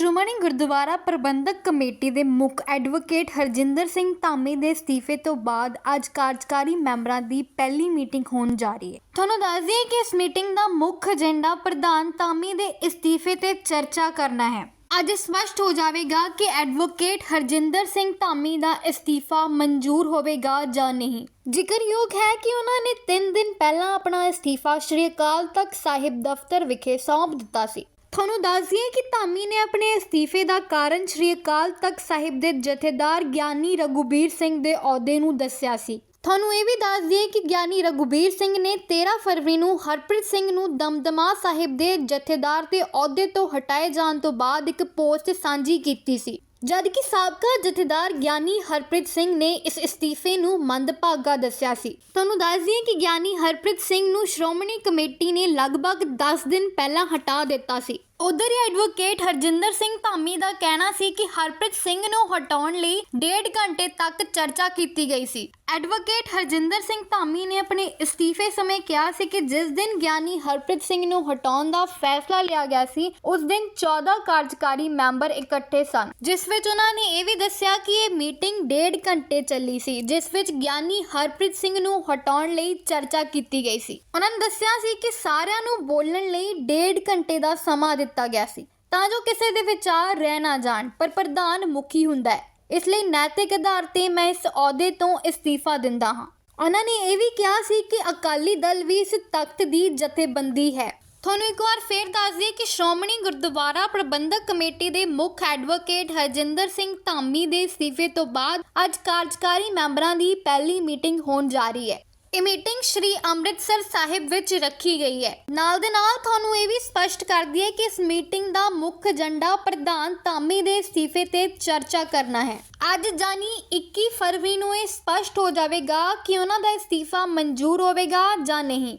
ਸ਼੍ਰੋਮਣੀ ਗੁਰਦੁਆਰਾ ਪ੍ਰਬੰਧਕ committee ਦੇ ਮੁੱਖ advocate Harjinder Singh Dhami ਦੇ ਅਸਤੀਫੇ ਤੋਂ ਬਾਅਦ ਅੱਜ ਕਾਰਜਕਾਰੀ ਮੈਂਬਰਾਂ ਦੀ ਪਹਿਲੀ ਮੀਟਿੰਗ ਹੋਣ ਜਾ ਰਹੀ ਹੈ। ਤੁਹਾਨੂੰ ਦੱਸ ਦਈਏ ਕਿ ਇਸ ਮੀਟਿੰਗ ਦਾ ਮੁੱਖ ਏਜੰਡਾ ਪ੍ਰਧਾਨ ਧਾਮੀ ਦੇ ਅਸਤੀਫੇ ਤੇ ਚਰਚਾ ਕਰਨਾ ਹੈ। ਅੱਜ ਸਪਸ਼ਟ ਹੋ ਜਾਵੇਗਾ ਕਿ ਐਡਵੋਕੇਟ ਹਰਜਿੰਦਰ ਸਿੰਘ ਧਾਮੀ ਦਾ ਅਸਤੀਫਾ ਮਨਜ਼ੂਰ ਹੋਵੇਗਾ ਜਾਂ ਨਹੀਂ। ਜ਼ਿਕਰਯੋਗ ਹੈ ਕਿ ਉਹਨਾਂ ਨੇ 3 ਦਿਨ ਪਹਿਲਾਂ ਆਪਣਾ ਅਸਤੀਫਾ ਸ਼੍ਰੀ ਅਕਾਲ ਤਖਤ ਸਾਹਿਬ ਦਫ਼ਤਰ ਵਿਖੇ ਸੌਂਪ ਦਿੱਤਾ ਸੀ। ਤੁਹਾਨੂੰ ਦੱਸ ਦਈਏ ਕਿ ਧਾਮੀ ਨੇ ਆਪਣੇ ਅਸਤੀਫੇ ਦਾ ਕਾਰਨ ਸ਼੍ਰੀ ਅਕਾਲ ਤਖਤ ਸਾਹਿਬ ਦੇ ਜਥੇਦਾਰ ਗਿਆਨੀ ਰਘੁਬੀਰ ਸਿੰਘ ਦੇ ਅਹੁਦੇ ਨੂੰ ਦੱਸਿਆ ਸੀ। ਤੁਹਾਨੂੰ ਇਹ ਵੀ ਦੱਸ ਦਈਏ ਕਿ ਗਿਆਨੀ ਰਘੁਬੀਰ ਸਿੰਘ ਨੇ 13 ਫਰਵਰੀ ਨੂੰ ਹਰਪ੍ਰੀਤ ਸਿੰਘ ਨੂੰ ਦਮਦਮਾ ਸਾਹਿਬ ਦੇ ਜਥੇਦਾਰ ਦੇ ਅਹੁਦੇ ਤੋਂ ਹਟਾਏ ਜਾਣ ਤੋਂ ਬਾਅਦ ਇੱਕ ਪੋਸਟ ਸਾਂਝੀ ਕੀਤੀ ਸੀ। ਜਦਕਿ ਸਾਬਕਾ ਜਥੇਦਾਰ ਗਿਆਨੀ ਹਰਪ੍ਰੀਤ ਸਿੰਘ ਨੇ ਇਸ ਅਸਤੀਫੇ ਨੂੰ ਮੰਦਭਾਗਾ ਦੱਸਿਆ ਸੀ। ਤੁਹਾਨੂੰ ਦੱਸ ਦਈਏ ਕਿ ਗਿਆਨੀ ਹਰਪ੍ਰੀਤ ਸਿੰਘ ਨੂੰ ਸ਼੍ਰੋਮਣੀ ਕਮੇਟੀ ਨੇ ਲਗਭਗ 10 ਦਿਨ ਪਹਿਲਾਂ ਹਟਾ ਦਿੱਤਾ ਸੀ। ਉਧਰ ਹੀ ਐਡਵੋਕੇਟ ਹਰਜਿੰਦਰ ਸਿੰਘ ਧਾਮੀ ਦਾ ਕਹਿਣਾ ਸੀ ਕਿ ਹਰਪ੍ਰੀਤ ਸਿੰਘ ਨੂੰ ਹਟਾਉਣ ਲਈ ਡੇਢ ਘੰਟੇ ਤੱਕ ਚਰਚਾ ਕੀਤੀ ਗਈ ਸੀ। ਐਡਵੋਕੇਟ ਹਰਜਿੰਦਰ ਸਿੰਘ ਧਾਮੀ ਨੇ ਆਪਣੇ ਅਸਤੀਫੇ ਸਮੇਂ ਕਿਹਾ ਸੀ ਕਿ ਜਿਸ ਦਿਨ ਗਿਆਨੀ ਹਰਪ੍ਰੀਤ ਸਿੰਘ ਨੂੰ ਹਟਾਉਣ ਦਾ ਫੈਸਲਾ ਲਿਆ ਗਿਆ ਸੀ, ਉਸ ਦਿਨ 14 ਕਾਰਜਕਾਰੀ ਮੈਂਬਰ ਇਕੱਠੇ ਸਨ। ਜਿਸ ਵਿੱਚ ਉਹਨਾਂ ਨੇ ਇਹ ਵੀ ਦੱਸਿਆ ਕਿ ਇਹ ਮੀਟਿੰਗ ਡੇਢ ਘੰਟੇ ਚੱਲੀ ਸੀ, ਜਿਸ ਵਿੱਚ ਗਿਆਨੀ ਹਰਪ੍ਰੀਤ ਸਿੰਘ ਨੂੰ ਹਟਾਉਣ ਲਈ ਚਰਚਾ ਕੀਤੀ ਗਈ ਸੀ। ਉਹਨਾਂ ਨੇ ਦੱਸਿਆ ਸੀ ਕਿ ਸਾਰਿਆਂ ਨੂੰ ਬੋਲਣ ਲਈ ਡੇਢ ਘੰਟੇ ਦਾ ਸਮਾਂ ਦਿੱਤਾ ਦਿੱਤਾ ਗਿਆ ਸੀ। ਤਾਂ ਜੋ ਕਿਸੇ ਦੇ ਵਿਚਾਰ ਰਹਿ ਨਾ ਜਾਣ, ਪਰ ਪ੍ਰਧਾਨ ਮੁਖੀ ਹੁੰਦਾ ਹੈ। ਇਸ ਲਈ ਨੈਤਿਕ ਆਧਾਰ ਤੇ ਮੈਂ ਇਸ ਅਹੁਦੇ ਤੋਂ ਅਸਤੀਫਾ ਦਿੰਦਾ ਹਾਂ। ਉਹਨਾਂ ਨੇ ਇਹ ਵੀ ਕਿਹਾ ਸੀ ਕਿ ਅਕਾਲੀ ਦਲ ਵੀ ਇਸ ਤਖਤ ਦੀ ਜਥੇਬੰਦੀ ਹੈ। ਤੁਹਾਨੂੰ ਇੱਕ ਵਾਰ ਫੇਰ ਦੱਸ ਦਈਏ ਕਿ ਸ਼੍ਰੋਮਣੀ ਗੁਰਦੁਆਰਾ ਪ੍ਰਬੰਧਕ ਕਮੇਟੀ ਦੇ ਮੁੱਖ ਐਡਵੋਕੇਟ ਹਰਜਿੰਦਰ ਸਿੰਘ ਧਾਮੀ ਦੇ ਅਸਤੀਫੇ ਤੋਂ ਬਾਅਦ ਅੱਜ ਕਾਰਜਕਾਰੀ ਮੈਂਬਰਾਂ ਦੀ ਪਹਿਲੀ ਮੀਟਿੰਗ ਹੋਣ ਜਾ ਰਹੀ ਹੈ। ਇਹ ਮੀਟਿੰਗ ਸ਼੍ਰੀ ਅੰਮ੍ਰਿਤਸਰ ਸਾਹਿਬ ਵਿੱਚ ਰੱਖੀ ਗਈ ਹੈ। ਨਾਲ ਦੇ ਨਾਲ ਤੁਹਾਨੂੰ ਇਹ ਵੀ ਸਪਸ਼ਟ ਕਰ ਦਈਏ ਕਿ ਇਸ ਮੀਟਿੰਗ ਦਾ ਮੁੱਖ ਏਜੰਡਾ ਪ੍ਰਧਾਨ ਧਾਮੀ ਦੇ ਅਸਤੀਫੇ ਤੇ ਚਰਚਾ ਕਰਨਾ ਹੈ। ਅੱਜ ਜਾਨੀ 21 ਫਰਵਰੀ ਨੂੰ ਇਹ ਸਪਸ਼ਟ ਹੋ ਜਾਵੇਗਾ ਕਿ ਉਹਨਾਂ ਦਾ ਅਸਤੀਫਾ ਮਨਜ਼ੂਰ ਹੋਵੇਗਾ ਜਾਂ ਨਹੀਂ।